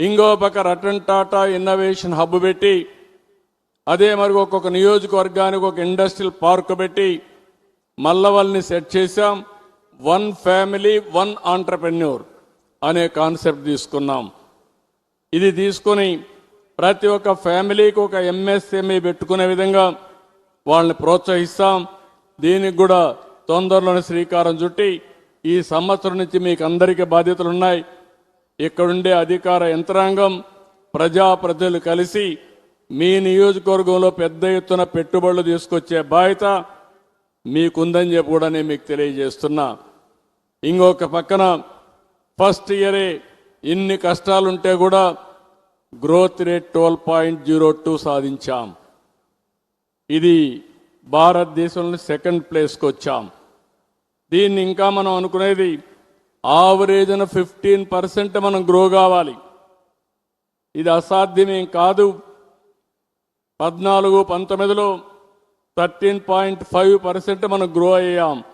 ఇంకో పక్క Ratan Tata innovation hub పెట్టి అదే మరి ఒక్కొక్క నియోజకవర్గానికి ఒక ఇండస్ట్రియల్ పార్క్ పెట్టి మల్లవల్ని సెట్ చేశాం. వన్ ఫ్యామిలీ వన్ ఆంటర్ప్రెన్యూర్ అనే కాన్సెప్ట్ తీసుకున్నాం. ఇది తీసుకొని ప్రతి ఒక్క ఫ్యామిలీకి ఒక ఎంఎస్ఎంఈ పెట్టుకునే విధంగా వాళ్ళని ప్రోత్సహిస్తాం. దీనికి కూడా తొందరలోనే శ్రీకారం చుట్టి ఈ సంవత్సరం నుంచి మీకు అందరికీ బాధ్యతలు ఉన్నాయి ఇక్కడుండే అధికార యంత్రాంగం ప్రజాప్రతినిధులు కలిసి మీ నియోజకవర్గంలో పెద్ద ఎత్తున పెట్టుబడులు తీసుకొచ్చే బాధ్యత మీకుందని చెప్పి కూడా నేను మీకు తెలియజేస్తున్నా. ఇంకొక పక్కన ఫస్ట్ ఇయరే ఇన్ని కష్టాలుంటే కూడా growth rate twelve point zero two సాధించాం. ఇది భారతదేశంలో సెకండ్ ప్లేస్కి వచ్చాం దీన్ని ఇంకా మనం అనుకునేది ఆవరేజ్న ఫిఫ్టీన్ పర్సెంట్ మనం గ్రో కావాలి. ఇది అసాధ్యమేం కాదు. పద్నాలుగు పంతొమ్మిదిలో థర్టీన్ పాయింట్ ఫైవ్ పర్సెంట్ మనం గ్రో అయ్యాం.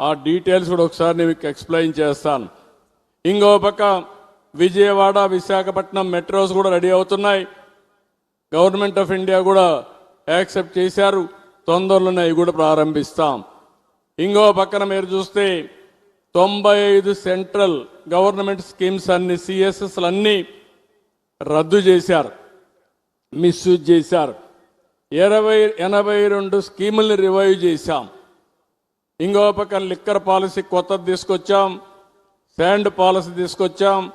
ఆ డీటెయిల్స్ కూడా ఒకసారి నేను మీకు ఎక్స్ప్లెయిన్ చేస్తాను. ఇంకో పక్క విజయవాడ విశాఖపట్నం మెట్రోస్ కూడా రెడీ అవుతున్నాయి. గవర్నమెంట్ ఆఫ్ ఇండియా కూడా యాక్సెప్ట్ చేశారు. తొందరలోనే అవి కూడా ప్రారంభిస్తాం. ఇంకో పక్కన మీరు చూస్తే తొంభై ఐదు సెంట్రల్ గవర్నమెంట్ స్కీమ్స్ అన్ని సిఎస్ఎస్లు అన్నీ రద్దు చేశారు మిస్యూజ్ చేశారు. ఇరవై ఎనభై రెండు స్కీముల్ని రివైవ్ చేశాం. ఇంకో పక్క లిక్కర్ పాలసీ కొత్తది తీసుకొచ్చాం శాండ్ పాలసీ తీసుకొచ్చాం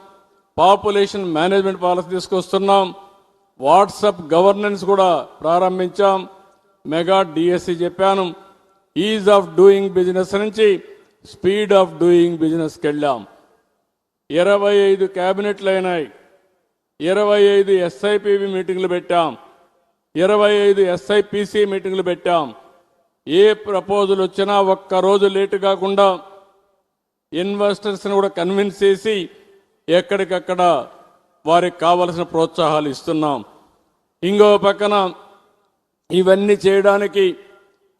పాపులేషన్ మేనేజ్మెంట్ పాలసీ తీసుకొస్తున్నాం వాట్సప్ గవర్నెన్స్ కూడా ప్రారంభించాం మెగా డిఎస్సి చెప్పాను. ఈజ్ ఆఫ్ డూయింగ్ బిజినెస్ నుంచి స్పీడ్ ఆఫ్ డూయింగ్ బిజినెస్కి వెళ్ళాం. ఇరవై ఐదు క్యాబినెట్లు అయినాయి ఇరవై ఐదు ఎస్ఐపివి మీటింగ్లు పెట్టాం. ఇరవై ఐదు ఎస్ఐపిసి మీటింగ్లు పెట్టాం. ఏ ప్రపోజల్ వచ్చినా ఒక్క రోజు లేటు కాకుండా ఇన్వెస్టర్స్ని కూడా కన్విన్స్ చేసి ఎక్కడికక్కడ వారికి కావలసిన ప్రోత్సాహాలు ఇస్తున్నాం. ఇంకో పక్కన ఇవన్నీ చేయడానికి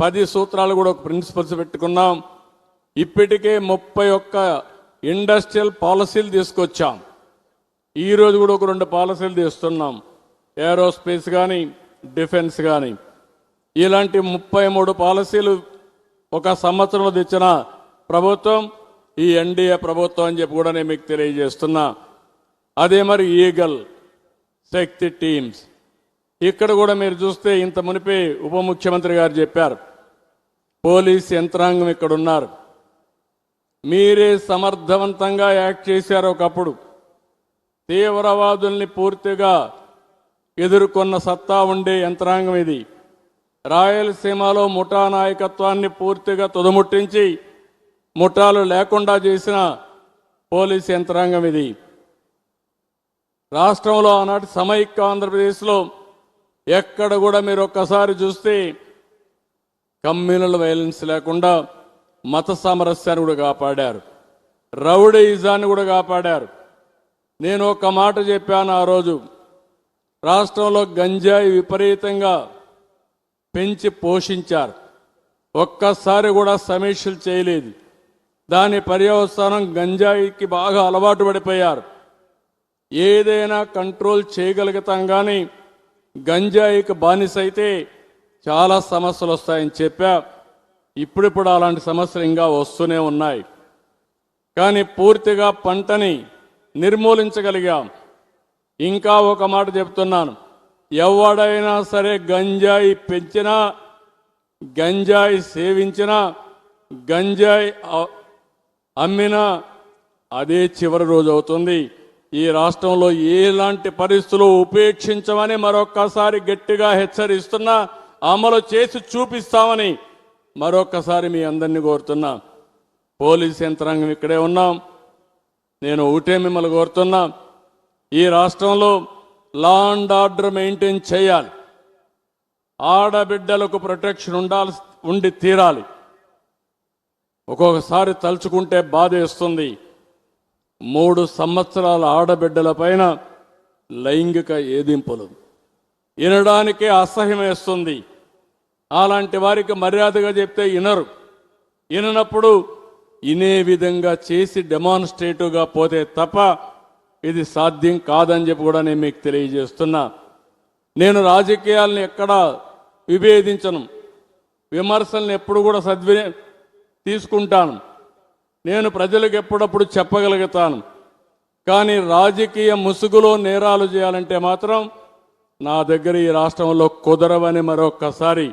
పది సూత్రాలు కూడా ఒక ప్రిన్సిపల్స్ పెట్టుకున్నాం. ఇప్పటికే ముప్పై ఒక్క ఇండస్ట్రియల్ పాలసీలు తీసుకొచ్చాం. ఈరోజు కూడా ఒక రెండు పాలసీలు తీస్తున్నాం. ఏరోస్పేస్ కానీ డిఫెన్స్ కానీ ఇలాంటి ముప్పై మూడు పాలసీలు ఒక సంవత్సరంలో తెచ్చిన ప్రభుత్వం ఈ ఎన్డీఏ ప్రభుత్వం అని చెప్పి కూడా నేను మీకు తెలియజేస్తున్నా. అదే మరి ఈగల్ శక్తి టీమ్స్. ఇక్కడ కూడా మీరు చూస్తే ఇంత మునిపే ఉప ముఖ్యమంత్రి గారు చెప్పారు. పోలీస్ యంత్రాంగం ఇక్కడ ఉన్నారు మీరే సమర్థవంతంగా యాక్ట్ చేశారు ఒకప్పుడు. తీవ్రవాదుల్ని పూర్తిగా ఎదుర్కొన్న సత్తా ఉండే యంత్రాంగం ఇది. రాయలసీమలో ముఠా నాయకత్వాన్ని పూర్తిగా తుదముట్టించి ముఠాలు లేకుండా చేసిన పోలీస్ యంత్రాంగం ఇది. రాష్ట్రంలో ఆనాటి సమైక్య ఆంధ్రప్రదేశ్లో ఎక్కడ కూడా మీరు ఒక్కసారి చూస్తే కమ్యూనల్ వైలెన్స్ లేకుండా మత సామరస్యాన్ని కూడా కాపాడారు. రౌడీయిజాన్ని కూడా కాపాడారు. నేను ఒక మాట చెప్పాను ఆ రోజు. రాష్ట్రంలో గంజాయి విపరీతంగా పెంచి పోషించారు. ఒక్కసారి కూడా సమీక్షలు చేయలేదు. దాని పర్యవసానం గంజాయికి బాగా అలవాటు పడిపోయారు. ఏదైనా కంట్రోల్ చేయగలుగుతాం కానీ గంజాయికి బానిసైతే చాలా సమస్యలు వస్తాయని చెప్పా. ఇప్పుడిప్పుడు అలాంటి సమస్యలు ఇంకా వస్తూనే ఉన్నాయి. కానీ పూర్తిగా పంటని నిర్మూలించగలిగాం. ఇంకా ఒక మాట చెప్తున్నాను. ఎవడైనా సరే గంజాయి పెంచినా గంజాయి సేవించినా గంజాయి అమ్మినా అదే చివరి రోజు అవుతుంది. ఈ రాష్ట్రంలో ఎలాంటి పరిస్థితులు ఉపేక్షించమని మరొక్కసారి గట్టిగా హెచ్చరిస్తున్నా అమలు చేసి చూపిస్తామని మరొక్కసారి మీ అందరినీ కోరుతున్నా పోలీస్ యంత్రాంగం ఇక్కడే ఉన్నాం. నేను ఒకటే మిమ్మల్ని కోరుతున్నా ఈ రాష్ట్రంలో లా అండ్ ఆర్డర్ మెయింటైన్ చేయాలి. ఆడబిడ్డలకు ప్రొటెక్షన్ ఉండాల్సి ఉండి తీరాలి. ఒక్కొక్కసారి తలుచుకుంటే బాధేస్తుంది మూడు సంవత్సరాల ఆడబిడ్డల పైన లైంగిక ఏదింపులు. వినడానికి అసహ్యం వేస్తుంది. అలాంటి వారికి మర్యాదగా చెప్తే వినరు విననప్పుడు ఇనే విధంగా చేసి డెమాన్స్ట్రేటివ్గా పోతే తప్ప ఇది సాధ్యం కాదని చెప్పి కూడా నేను మీకు తెలియజేస్తున్నా. నేను రాజకీయాలను ఎక్కడ విభేదించను. విమర్శలను ఎప్పుడు కూడా సద్వి తీసుకుంటాను. నేను ప్రజలకు ఎప్పుడప్పుడు చెప్పగలుగుతాను. కానీ రాజకీయ ముసుగులో నేరాలు చేయాలంటే మాత్రం నా దగ్గర ఈ రాష్ట్రంలో కుదరవని మరొక్కసారి